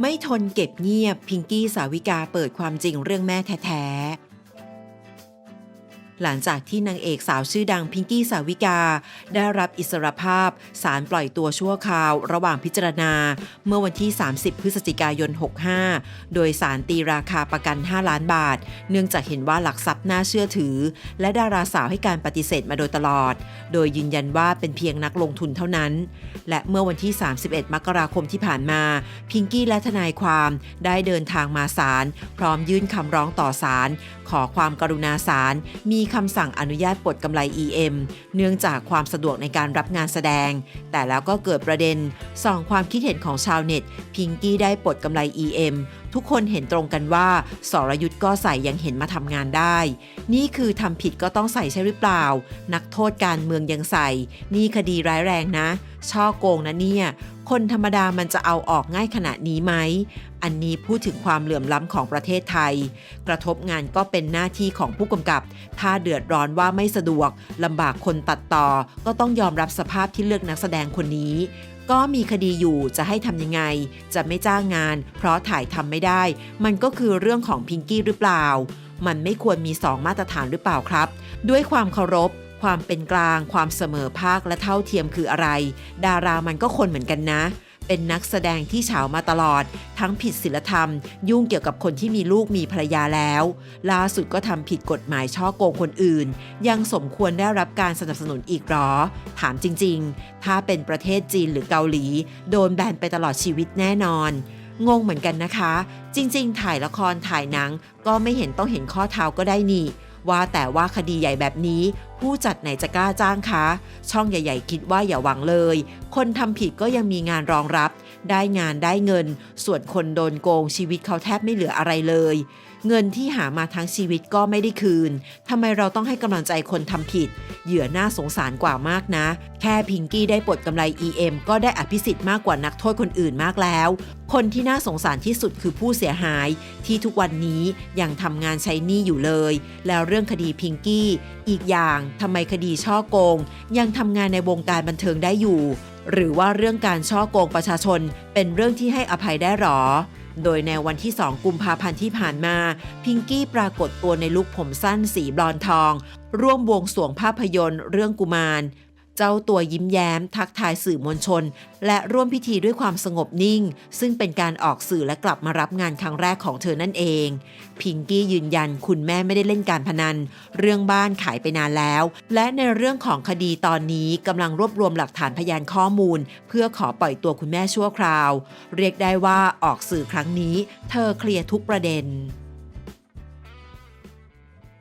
ไม่ทนเก็บเงียบพิงกี้สาวิกาเปิดความจริงเรื่องแม่แท้ๆ หลังจากที่นางเอกสาวชื่อดังพิงกี้สาวิกา ได้รับอิสรภาพสารปล่อยตัวชั่วคราว ระหว่างพิจารณา เมื่อวันที่ 30 พฤศจิกายน 65 โดยสารตีราคาประกัน 5 ล้านบาท เนื่องจากเห็นว่าหลักทรัพย์น่าเชื่อถือ และดาราสาวให้การปฏิเสธมาโดยตลอด โดยยืนยันว่าเป็นเพียงนักลงทุนเท่านั้น และเมื่อวันที่ 31 มกราคมที่ผ่านมา พิงกี้และทนายความได้เดินทางมาศาลพร้อมยื่นคำร้องต่อศาลขอความกรุณาศาลมีคำสั่งอนุญาตปลดกำไร EM เนื่องจากความสะดวกในการรับงานแสดง แต่แล้วก็เกิดประเด็นส่องความคิดเห็นของชาวเน็ต พิงกี้ได้ปลดกำไร EM ทุกคนเห็นตรงกันว่า สรยุทธ์ก็ใส่ยังเห็นมาทำงานได้ นี่คือทำผิดก็ต้องใส่ใช่หรือเปล่า นักโทษการเมืองยังใส่ นี่คดีร้ายแรงนะ ช่อโกงนะเนี่ย คนธรรมดามันจะเอาออกง่ายขนาดนี้ไหม อันนี้พูดถึงความเหลื่อมล้ำของประเทศไทย กระทบงานก็เป็นหน้าที่ของผู้กำกับ ถ้าเดือดร้อนว่าไม่สะดวกลำบากคนตัดต่อ ก็ต้องยอมรับสภาพที่เลือกนักแสดงคนนี้ ก็มีคดีอยู่จะให้ทำยังไง จะไม่จ้างงาน เพราะถ่ายทำไม่ได้ มันก็คือเรื่องของพิงกี้หรือเปล่า มันไม่ควรมีสองมาตรฐานหรือเปล่าครับ ด้วยความเคารพ ความเป็นกลาง ความเสมอภาคและเท่าเทียมคืออะไร ดารามันก็คนเหมือนกันนะ เป็นนักแสดงที่เฉามาตลอด ทั้งผิดศีลธรรม ยุ่งเกี่ยวกับคนที่มีลูกมีภรรยาแล้ว ล่าสุดก็ทำผิดกฎหมายช่อโกงคนอื่น ยังสมควรได้รับการสนับสนุนอีกหรอ ถามจริง ๆ ถ้าเป็นประเทศจีนหรือเกาหลี โดนแบนไปตลอดชีวิตแน่นอน งงเหมือนกันนะคะ จริง ๆ ถ่ายละครถ่ายหนัง ก็ไม่เห็นต้องเห็นข้อเท้าก็ได้นี่ ว่าแต่ว่าคดีใหญ่แบบนี้ ผู้จัดไหนจะกล้าจ้างคะ ช่องใหญ่ ๆ คิดว่าอย่าหวังเลย คนทำผิดก็ยังมีงานรองรับ ได้งานได้เงิน ส่วนคนโดนโกงชีวิตเขาแทบไม่เหลืออะไรเลย เงินที่หามาทั้งชีวิตก็ไม่ได้คืนทำไมเราต้องให้กำลังใจคนทำผิด เหยื่อน่าสงสารกว่ามากนะ แค่พิงกี้ได้ปลดกำไร EM ก็ได้อภิสิทธิ์มากกว่านักโทษคนอื่นมากแล้ว คนที่น่าสงสารที่สุดคือผู้เสียหาย ที่ทุกวันนี้ยังทำงานใช้หนี้อยู่เลย แล้วเรื่องคดีพิงกี้ อีกอย่างทำไมคดีช่อโกง ยังทำงานในวงการบันเทิงได้อยู่ หรือว่าเรื่องการช่อโกงประชาชน เป็นเรื่องที่ให้อภัยได้หรอ โดยในวันที่ 2 กุมภาพันธ์ที่ผ่านมา พิงกี้ปรากฏตัวในลุคผมสั้นสีบลอนทอง ร่วมบวงสวงภาพยนตร์เรื่องกุมาร เจ้าตัวยิ้มแย้ม ทักทายสื่อมวลชน และร่วมพิธีด้วยความสงบนิ่ง ซึ่งเป็นการออกสื่อและกลับมารับงานครั้งแรกของเธอนั่นเอง พิงกี้ยืนยันคุณแม่ไม่ได้เล่นการพนัน เรื่องบ้านขายไปนานแล้ว และในเรื่องของคดีตอนนี้กำลังรวบรวมหลักฐานพยานข้อมูล เพื่อขอปล่อยตัวคุณแม่ชั่วคราว เรียกได้ว่าออกสื่อครั้งนี้ เธอเคลียร์ทุกประเด็น